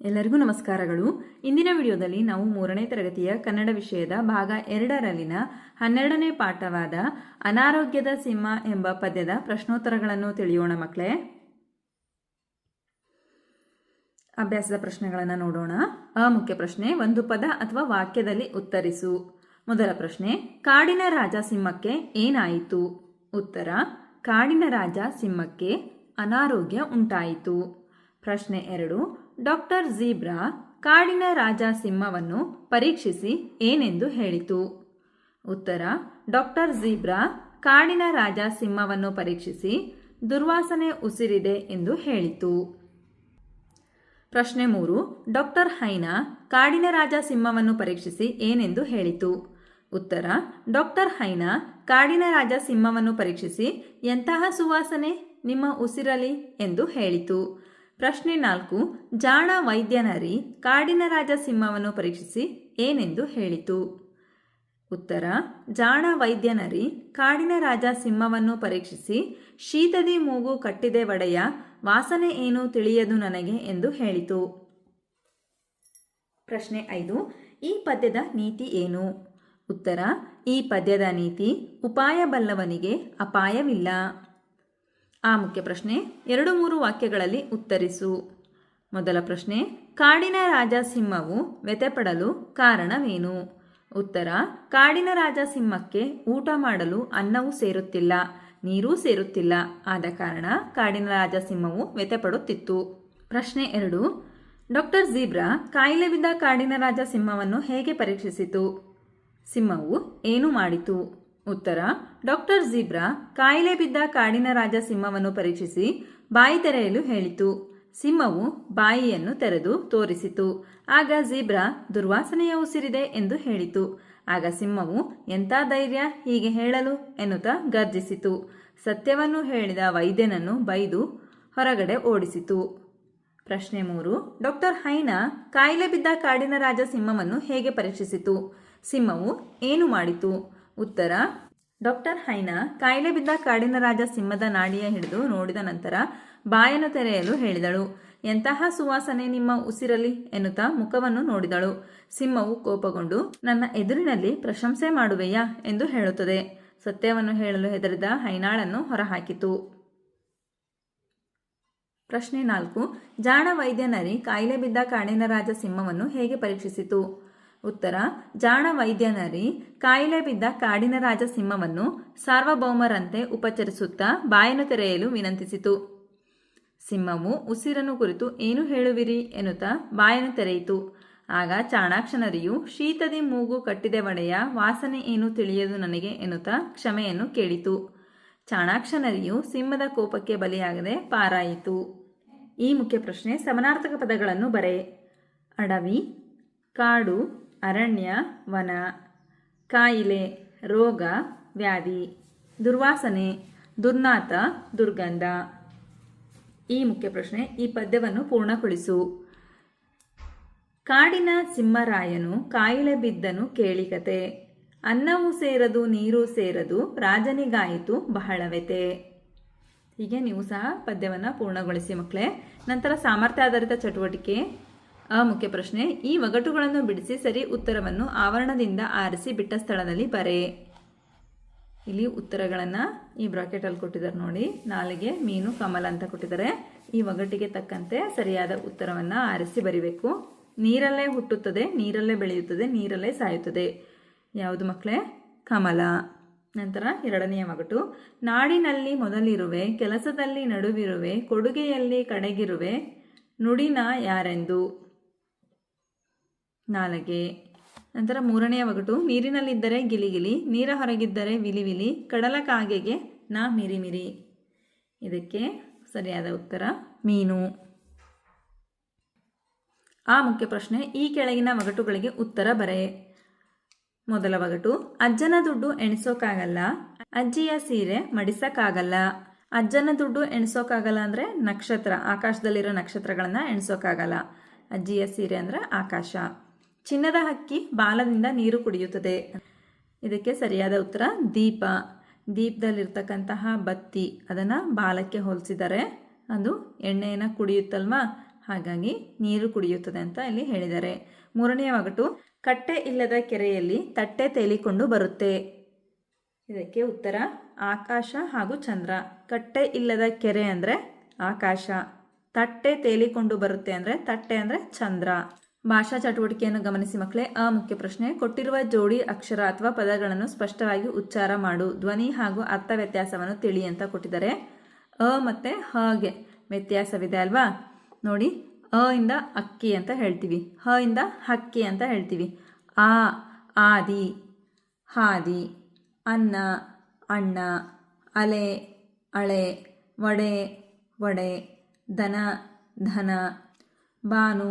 ಎಲ್ಲರಿಗೂ ನಮಸ್ಕಾರಗಳು. ಇಂದಿನ ವಿಡಿಯೋದಲ್ಲಿ ನಾವು ಮೂರನೇ ತರಗತಿಯ ಕನ್ನಡ ವಿಷಯದ ಭಾಗ ಎರಡರಲ್ಲಿನ ಹನ್ನೆರಡನೇ ಪಾಠವಾದ ಅನಾರೋಗ್ಯದ ಸಿಂಹ ಎಂಬ ಪದ್ಯದ ಪ್ರಶ್ನೋತ್ತರಗಳನ್ನು ತಿಳಿಯೋಣ ಮಕ್ಕಳೇ. ಅಭ್ಯಾಸದ ಪ್ರಶ್ನೆಗಳನ್ನು ನೋಡೋಣ. ಅ ಮುಖ್ಯ ಪ್ರಶ್ನೆ, ಒಂದು ಪದ ಅಥವಾ ವಾಕ್ಯದಲ್ಲಿ ಉತ್ತರಿಸು. ಮೊದಲ ಪ್ರಶ್ನೆ, ಕಾಡಿನ ರಾಜ ಸಿಂಹಕ್ಕೆ ಏನಾಯಿತು? ಉತ್ತರ, ಕಾಡಿನ ರಾಜ ಸಿಂಹಕ್ಕೆ ಅನಾರೋಗ್ಯ ಉಂಟಾಯಿತು. ಪ್ರಶ್ನೆ ಎರಡು, ಡಾಕ್ಟರ್ ಝೀಬ್ರಾ ಕಾಡಿನ ರಾಜ ಸಿಂಹವನ್ನು ಪರೀಕ್ಷಿಸಿ ಏನೆಂದು ಹೇಳಿತು? ಉತ್ತರ, ಡಾಕ್ಟರ್ ಝೀಬ್ರಾ ಕಾಡಿನ ರಾಜ ಸಿಂಹವನ್ನು ಪರೀಕ್ಷಿಸಿ ದುರ್ವಾಸನೆ ಉಸಿರಿದೆ ಎಂದು ಹೇಳಿತು. ಪ್ರಶ್ನೆ ಮೂರು, ಡಾಕ್ಟರ್ ಹೈನಾ ಕಾಡಿನ ರಾಜ ಸಿಂಹವನ್ನು ಪರೀಕ್ಷಿಸಿ ಏನೆಂದು ಹೇಳಿತು? ಉತ್ತರ, ಡಾಕ್ಟರ್ ಹೈನಾ ಕಾಡಿನ ರಾಜ ಸಿಂಹವನ್ನು ಪರೀಕ್ಷಿಸಿ ಎಂತಹ ಸುವಾಸನೆ? ನಿಮ್ಮ ಉಸಿರಲಿ ಎಂದು ಹೇಳಿತು. ಪ್ರಶ್ನೆ ನಾಲ್ಕು, ಜಾಣ ವೈದ್ಯನರಿ ಕಾಡಿನ ರಾಜ ಸಿಂಹವನ್ನು ಪರೀಕ್ಷಿಸಿ ಏನೆಂದು ಹೇಳಿತು. ಉತ್ತರ, ಜಾಣ ವೈದ್ಯನರಿ ಕಾಡಿನ ರಾಜ ಸಿಂಹವನ್ನು ಪರೀಕ್ಷಿಸಿ ಶೀತದಿ ಮೂಗು ಕಟ್ಟಿದೆ ಒಡೆಯ, ವಾಸನೆ ಏನು ತಿಳಿಯದು ನನಗೆ ಎಂದು ಹೇಳಿತು. ಪ್ರಶ್ನೆ ಐದು, ಈ ಪದ್ಯದ ನೀತಿ ಏನು? ಉತ್ತರ, ಈ ಪದ್ಯದ ನೀತಿ ಉಪಾಯ ಬಲ್ಲವನಿಗೆ ಅಪಾಯವಿಲ್ಲ. ಆ ಮುಖ್ಯ ಪ್ರಶ್ನೆ ಎರಡು ಮೂರು ವಾಕ್ಯಗಳಲ್ಲಿ ಉತ್ತರಿಸು. ಮೊದಲ ಪ್ರಶ್ನೆ, ಕಾಡಿನ ರಾಜ ಸಿಂಹವು ವ್ಯತೆಪಡಲು ಕಾರಣವೇನು? ಉತ್ತರ, ಕಾಡಿನ ರಾಜ ಸಿಂಹಕ್ಕೆ ಊಟ ಮಾಡಲು ಅನ್ನವೂ ಸೇರುತ್ತಿಲ್ಲ, ನೀರೂ ಸೇರುತ್ತಿಲ್ಲ. ಆದ ಕಾರಣ ಕಾಡಿನ ರಾಜ ಸಿಂಹವು ವ್ಯತೆಪಡುತ್ತಿತ್ತು ಪ್ರಶ್ನೆ ಎರಡು, ಡಾಕ್ಟರ್ ಝೀಬ್ರಾ ಕಾಯಿಲೆ ಬಿದ್ದ ಕಾಡಿನ ರಾಜ ಸಿಂಹವನ್ನು ಹೇಗೆ ಪರೀಕ್ಷಿಸಿತು? ಸಿಂಹವು ಏನು ಮಾಡಿತು? ಉತ್ತರ, ಡಾಕ್ಟರ್ ಜೀಬ್ರಾ ಕಾಯಿಲೆ ಬಿದ್ದ ಕಾಡಿನ ರಾಜ ಸಿಂಹವನ್ನು ಪರೀಕ್ಷಿಸಿ ಬಾಯಿ ತೆರೆಯಲು ಹೇಳಿತು. ಸಿಂಹವು ಬಾಯಿಯನ್ನು ತೆರೆದು ತೋರಿಸಿತು. ಆಗ ಝೀಬ್ರಾ ದುರ್ವಾಸನೆಯ ಉಸಿರಿದೆ ಎಂದು ಹೇಳಿತು. ಆಗ ಸಿಂಹವು, ಎಂಥ ಧೈರ್ಯ, ಹೀಗೆ ಹೇಳಲು? ಎನ್ನುತ್ತಾ ಗರ್ಜಿಸಿತು. ಸತ್ಯವನ್ನು ಹೇಳಿದ ವೈದ್ಯನನ್ನು ಬೈದು ಹೊರಗಡೆ ಓಡಿಸಿತು. ಪ್ರಶ್ನೆ ಮೂರು, ಡಾಕ್ಟರ್ ಹೈನಾ ಕಾಯಿಲೆ ಬಿದ್ದ ಕಾಡಿನ ರಾಜ ಸಿಂಹವನ್ನು ಹೇಗೆ ಪರೀಕ್ಷಿಸಿತು? ಸಿಂಹವು ಏನು ಮಾಡಿತು? ಉತ್ತರ. ಡಾಕ್ಟರ್ ಹೈನಾ, ಕಾಯಿಲೆ ಬಿದ್ದ ಕಾಡಿನ ರಾಜ ಸಿಂಹದ ನಾಡಿಯ ಹಿಡಿದು ನೋಡಿದ ನಂತರ ಬಾಯನ್ನು ತೆರೆಯಲು ಹೇಳಿದಳು. ಎಂತಹ ಸುವಾಸನೆ ನಿಮ್ಮ ಉಸಿರಲಿ ಎನ್ನುತ್ತಾ ಮುಖವನ್ನು ನೋಡಿದಳು. ಸಿಂಹವು ಕೋಪಗೊಂಡು, ನನ್ನ ಎದುರಿನಲ್ಲಿ ಪ್ರಶಂಸೆ ಮಾಡುವೆಯಾ ಎಂದು ಹೇಳುತ್ತದೆ. ಸತ್ಯವನ್ನು ಹೇಳಲು ಹೆದರಿದ ಹೈನಾಳನ್ನು ಹೊರಹಾಕಿತು. ಪ್ರಶ್ನೆ ನಾಲ್ಕು. ಜಾಣ ವೈದ್ಯನರಿ ಕಾಯಿಲೆ ಬಿದ್ದ ಕಾಡಿನ ರಾಜ ಸಿಂಹವನ್ನು ಹೇಗೆ ಪರೀಕ್ಷಿಸಿತು? ಉತ್ತರ, ಜಾಣ ವೈದ್ಯನರಿ ಕಾಯಿಲೆ ಬಿದ್ದ ಕಾಡಿನ ರಾಜ ಸಿಂಹವನ್ನು ಸಾರ್ವಭೌಮರಂತೆ ಉಪಚರಿಸುತ್ತಾ ಬಾಯನ್ನು ತೆರೆಯಲು ವಿನಂತಿಸಿತು. ಸಿಂಹವು ಉಸಿರನ್ನು ಕುರಿತು ಏನು ಹೇಳುವಿರಿ ಎನ್ನುತ್ತಾ ಬಾಯನ್ನು ತೆರೆಯಿತು. ಆಗ ಚಾಣಾಕ್ಷನರಿಯು ಶೀತದಿ ಮೂಗು ಕಟ್ಟಿದೆ ಒಡೆಯ, ವಾಸನೆ ಏನು ತಿಳಿಯದು ನನಗೆ ಎನ್ನುತ್ತಾ ಕ್ಷಮೆಯನ್ನು ಕೇಳಿತು. ಚಾಣಾಕ್ಷನರಿಯು ಸಿಂಹದ ಕೋಪಕ್ಕೆ ಬಲಿಯಾಗದೆ ಪಾರಾಯಿತು. ಈ ಮುಖ್ಯ ಪ್ರಶ್ನೆ ಸಮನಾರ್ಥಕ ಪದಗಳನ್ನು ಬರೆ. ಅಡವಿ, ಕಾಡು ಅರಣ್ಯ, ವನ, ಕಾಯಿಲೆ, ರೋಗ, ವ್ಯಾಧಿ, ದುರ್ವಾಸನೆ, ದುರ್ನಾತ, ದುರ್ಗಂಧ. ಈ ಮುಖ್ಯ ಪ್ರಶ್ನೆ ಈ ಪದ್ಯವನ್ನು ಪೂರ್ಣಗೊಳಿಸು. ಕಾಡಿನ ಸಿಂಹರಾಯನು ಕಾಯಿಲೆ ಬಿದ್ದನು ಕೇಳಿಕತೆ ಅನ್ನವು ಸೇರದು, ನೀರು ಸೇರದು, ರಾಜನಿಗಾಯಿತು ಬಹಳವೆತೆ. ಹೀಗೆ ನೀವು ಸಹ ಪದ್ಯವನ್ನು ಪೂರ್ಣಗೊಳಿಸಿ ಮಕ್ಕಳೇ. ನಂತರ ಸಾಮರ್ಥ್ಯ ಆಧಾರಿತ ಚಟುವಟಿಕೆ. ಆ ಮುಖ್ಯ ಪ್ರಶ್ನೆ, ಈ ಒಗಟುಗಳನ್ನು ಬಿಡಿಸಿ ಸರಿ ಉತ್ತರವನ್ನು ಆವರಣದಿಂದ ಆರಿಸಿ ಬಿಟ್ಟ ಸ್ಥಳದಲ್ಲಿ ಬರೆ. ಇಲ್ಲಿ ಉತ್ತರಗಳನ್ನು ಈ ಬ್ರಾಕೆಟಲ್ಲಿ ಕೊಟ್ಟಿದ್ದಾರೆ ನೋಡಿ. ನಾಲಿಗೆ, ಮೀನು, ಕಮಲ ಅಂತ ಕೊಟ್ಟಿದ್ದಾರೆ. ಈ ಒಗಟಿಗೆ ತಕ್ಕಂತೆ ಸರಿಯಾದ ಉತ್ತರವನ್ನು ಆರಿಸಿ ಬರಿಬೇಕು. ನೀರಲ್ಲೇ ಹುಟ್ಟುತ್ತದೆ, ನೀರಲ್ಲೇ ಬೆಳೆಯುತ್ತದೆ, ನೀರಲ್ಲೇ ಸಾಯುತ್ತದೆ. ಯಾವುದು ಮಕ್ಕಳೇ ಕಮಲ. ನಂತರ ಎರಡನೆಯ ಒಗಟು. ನಾಡಿನಲ್ಲಿ ಮೊದಲಿರುವೆ, ಕೆಲಸದಲ್ಲಿ ನಡುವಿರುವೆ, ಕೊಡುಗೆಯಲ್ಲಿ ಕಡೆಗಿರುವೆ ನುಡಿನ ಯಾರೆಂದು? ನಾಲಗೆ. ನಂತರ ಮೂರನೆಯ ಒಗಟು ನೀರಿನಲ್ಲಿದ್ದರೆ ಗಿಲಿಗಿಲಿ, ನೀರ ಹೊರಗಿದ್ದರೆ ವಿಲಿವಿಲಿ ವಿಲಿ ಕಡಲ ಕಾಗೆಗೆ ನಾ ಮಿರಿ ಮಿರಿ ಇದಕ್ಕೆ ಸರಿಯಾದ ಉತ್ತರ, ಮೀನು. ಆ ಮುಖ್ಯ ಪ್ರಶ್ನೆ, ಈ ಕೆಳಗಿನ ಒಗಟುಗಳಿಗೆ ಉತ್ತರ ಬರೆ. ಮೊದಲ ಒಗಟು ಅಜ್ಜನ ದುಡ್ಡು ಎಣಿಸೋಕ್ಕಾಗಲ್ಲ ಅಜ್ಜಿಯ ಸೀರೆ ಮಡಿಸೋಕ್ಕಾಗಲ್ಲ ಅಜ್ಜನ ದುಡ್ಡು ಎಣಿಸೋಕ್ಕಾಗಲ್ಲ ಅಂದರೆ ನಕ್ಷತ್ರ, ಆಕಾಶದಲ್ಲಿರೋ ನಕ್ಷತ್ರಗಳನ್ನು ಎಣಿಸೋಕ್ಕಾಗಲ್ಲ ಅಜ್ಜಿಯ ಸೀರೆ ಅಂದರೆ ಆಕಾಶ. ಚಿನ್ನದ ಹಕ್ಕಿ ಬಾಲದಿಂದ ನೀರು ಕುಡಿಯುತ್ತದೆ. ಇದಕ್ಕೆ ಸರಿಯಾದ ಉತ್ತರ ದೀಪ. ದೀಪದಲ್ಲಿರ್ತಕ್ಕಂತಹ ಬತ್ತಿ ಅದನ್ನು ಬಾಲಕ್ಕೆ ಹೋಲಿಸಿದರೆ ಅದು ಎಣ್ಣೆಯನ್ನು ಕುಡಿಯುತ್ತಲ್ವಾ? ಹಾಗಾಗಿ ನೀರು ಕುಡಿಯುತ್ತದೆ ಅಂತ ಇಲ್ಲಿ ಹೇಳಿದ್ದಾರೆ. ಮೂರನೆಯ ಒಗಟು ಕಟ್ಟೆ ಇಲ್ಲದ ಕೆರೆಯಲ್ಲಿ ತಟ್ಟೆ ತೇಲಿಕೊಂಡು ಬರುತ್ತೆ. ಇದಕ್ಕೆ ಉತ್ತರ ಆಕಾಶ ಹಾಗೂ ಚಂದ್ರ. ಕಟ್ಟೆ ಇಲ್ಲದ ಕೆರೆ ಅಂದರೆ ಆಕಾಶ. ತಟ್ಟೆ ತೇಲಿಕೊಂಡು ಬರುತ್ತೆ ಅಂದರೆ ತಟ್ಟೆ ಅಂದರೆ ಚಂದ್ರ. ಭಾಷಾ ಚಟುವಟಿಕೆಯನ್ನು ಗಮನಿಸಿ ಮಕ್ಕಳೇ ಅ ಮುಖ್ಯ ಪ್ರಶ್ನೆ, ಕೊಟ್ಟಿರುವ ಜೋಡಿ ಅಕ್ಷರ ಅಥವಾ ಪದಗಳನ್ನು ಸ್ಪಷ್ಟವಾಗಿ ಉಚ್ಚಾರ ಮಾಡು, ಧ್ವನಿ ಹಾಗೂ ಅರ್ಥ ವ್ಯತ್ಯಾಸವನ್ನು ತಿಳಿ ಅಂತ ಕೊಟ್ಟಿದ್ದಾರೆ. ಅ ಮತ್ತು ಹಗೆ ವ್ಯತ್ಯಾಸವಿದೆ ಅಲ್ವಾ? ನೋಡಿ, ಅ ಇಂದ ಅಕ್ಕಿ ಅಂತ ಹೇಳ್ತೀವಿ, ಹ ಇಂದ ಹಕ್ಕಿ ಅಂತ ಹೇಳ್ತೀವಿ. ಆ, ಆದಿ, ಹಾದಿ, ಅನ್ನ, ಅಣ್ಣ, ಅಲೆ, ಅಳೆ, ವಡೆ ವಡೆ, ದನ, ಧನ, ಬಾನು